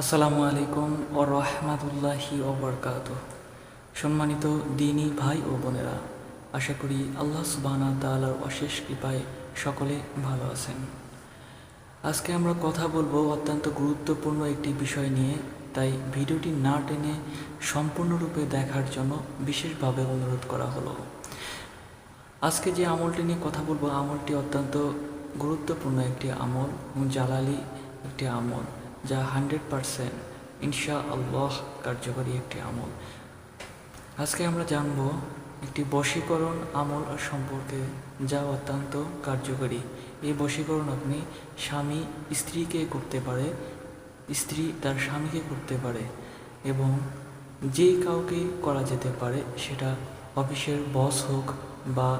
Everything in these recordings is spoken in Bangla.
আসসালামু আলাইকুম ও রহমাতুল্লাহি ওবরকাত সম্মানিত দিনী ভাই ও বোনেরা, আশা করি আল্লাহ সুবানা তালার অশেষ কৃপায় সকলে ভালো আছেন। আজকে আমরা কথা বলব অত্যন্ত গুরুত্বপূর্ণ একটি বিষয় নিয়ে, তাই ভিডিওটি না টেনে সম্পূর্ণরূপে দেখার জন্য বিশেষভাবে অনুরোধ করা হলো। আজকে যে আমলটি নিয়ে কথা বলব, আমলটি অত্যন্ত গুরুত্বপূর্ণ একটি আমল জালালি একটি আমল। যা হান্ড্রেড পারসেন্ট ইনশা আল্লাহ কার্যকরী একটি আমল। আজকে আমরা জানব একটি বশীকরণ আমল সম্পর্কে যা অত্যন্ত কার্যকরী। এই বশীকরণ আপনি স্বামী স্ত্রীকে করতে পারে, স্ত্রী তার স্বামীকে করতে পারে এবং যে কাউকে করা যেতে পারে, সেটা অফিসের বস হোক বা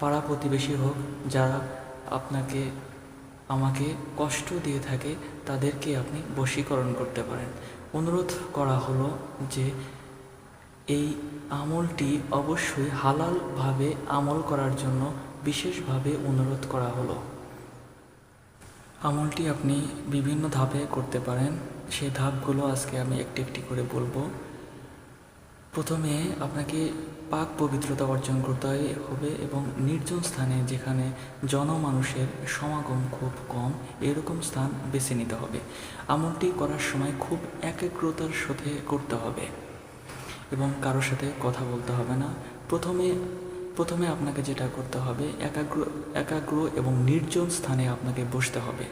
পাড়া প্রতিবেশী হোক, যারা আপনাকে আমাকে কষ্ট দিয়ে থাকে, তাদেরকে আপনি বশীকরণ করতে পারেন। অনুরোধ করা হলো যে, এই আমলটি অবশ্যই হালালভাবে আমল করার জন্য বিশেষভাবে অনুরোধ করা হলো। আমলটি আপনি বিভিন্ন ধাপে করতে পারেন। সেই ধাপগুলো আজকে আমি একটি একটি করে বলব। প্রথমে আপনাকে পাক পবিত্রতা অর্জন করতে হবে এবং নির্জন স্থানে যেখানে জনমানুষের সমাগম খুব কম, এরকম স্থান বেছে নিতে হবে। আমলটি করার সময় খুব একাগ্রতার সাথে করতে হবে এবং কারোর সাথে কথা বলতে হবে না। প্রথমে প্রথমে আপনাকে যেটা করতে হবে, একাগ্র একাগ্র এবং নির্জন স্থানে আপনাকে বসতে হবে।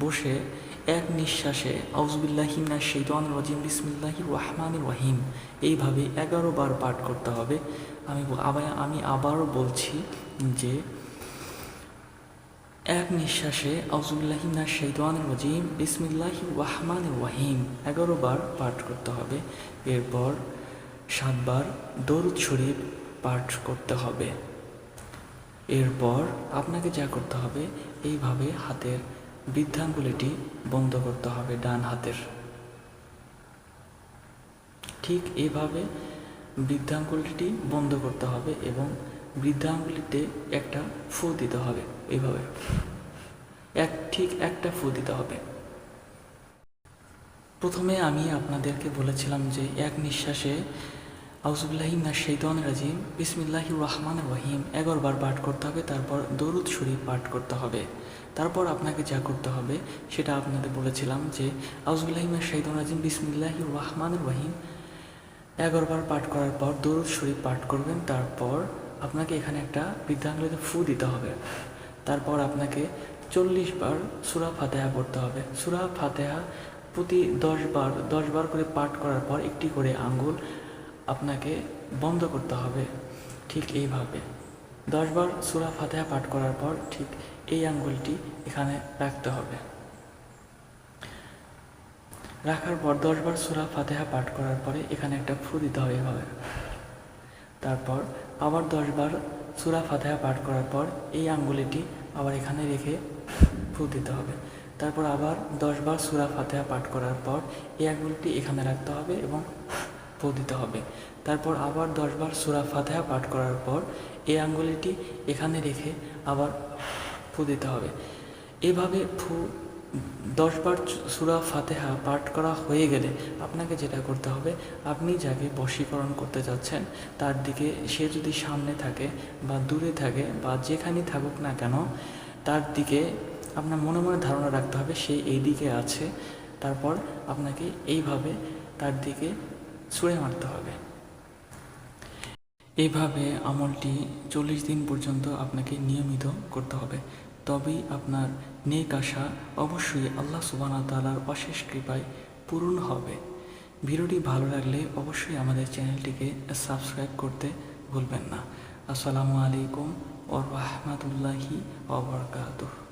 বসে এক নিঃশ্বাসে আউজবিল্লাহিমনা শৈতান রজিম বিসমিল্লাহি রহমান রহিম। এইভাবে এগারো বার পাঠ করতে হবে। আমি আবার, আমি আবারও বলছি যে, এক নিঃশ্বাসে আউজুবিল্লাহিমনা শৈতান রজিম বিসমিল্লাহি রহমান রহিম। এগারো বার পাঠ করতে হবে। এরপর সাতবার দরুদ শরীফ পাঠ করতে হবে। এরপর আপনাকে যা করতে হবে, এইভাবে হাতের বৃদ্ধাঙ্গুলিটি বন্ধ করতে হবে ডান হাতের। ঠিক এইভাবে বৃদ্ধাঙ্গুলিটি বন্ধ করতে হবে এবং বৃদ্ধাঙ্গুলিতে একটা ফু দিতে হবে এইভাবে এক, ঠিক একটা ফু দিতে হবে। প্রথমে আমি আপনাদেরকে বলেছিলাম যে এক নিঃশ্বাসে আউজুবিল্লাহিম না শৈতান রাজিম বিসমিল্লাহি রহমান রহিম, এগারো বার পাঠ করতে হবে, তারপর দরুদ শরীফ পাঠ করতে হবে। তারপর আপনাকে যা করতে হবে, সেটা আপনাদের বলেছিলাম যে আউজুবিল্লাহিম শৈতান রাজিম বিসমিল্লাহি রহমান রহিম। এগারো বার পাঠ করার পর দরুদ শরীফ পাঠ করবেন, তারপর আপনাকে এখানে একটা বৃদ্ধাঙ্গুলিতে ফু দিতে হবে। তারপর আপনাকে চল্লিশ বার সুরা ফাতেহা পড়তে হবে। সুরা ফাতেহা প্রতি দশ বার দশ বার করে পাঠ করার পর একটি করে আঙ্গুল আপনাকে বন্ধ করতে হবে। ঠিক এইভাবে। দশবার সুরা ফাতেহা পাঠ করার পর ঠিক এই আঙ্গুলটি এখানে রাখতে হবে। রাখার পর দশবার সুরা ফাতেহা পাঠ করার পরে এখানে একটা ফু দিতে হবে এভাবে। তারপর আবার দশবার সুরা ফাতেহা পাঠ করার পর এই আঙ্গুলিটি আবার এখানে রেখে ফু দিতে হবে। তারপর আবার দশবার সুরা ফাতেহা পাঠ করার পর এই আঙ্গুলটি এখানে রাখতে হবে এবং ফু দিতে হবে। তারপর আবার দশবার সুরা ফাতেহা পাঠ করার পর এই আঙ্গুলিটি এখানে রেখে আবার ফু দিতে হবে। এভাবে ফু দশবার সুরা ফাতেহা পাঠ করা হয়ে গেলে আপনাকে যেটা করতে হবে, আপনি যাকে বশীকরণ করতে যাচ্ছেন, তার দিকে সে যদি সামনে থাকে বা দূরে থাকে বা যেখানেই থাকুক না কেন, তার দিকে আপনার মনে মনে ধারণা রাখতে হবে সে এই দিকে আছে, তারপর আপনাকে এইভাবে তার দিকে ছুঁড়ে মারতে হবে। এইভাবে আমলটি চল্লিশ দিন পর্যন্ত আপনাকে নিয়মিত করতে হবে। তবেই আপনার নেক আশা অবশ্যই আল্লাহ সুবানা তালার অশেষ কৃপায় পূরণ হবে। ভিডিওটি ভালো লাগলে অবশ্যই আমাদের চ্যানেলটিকে সাবস্ক্রাইব করতে ভুলবেন না। আসসালামু আলাইকুম ও রহমতুল্লাহি ওবরকাতুহ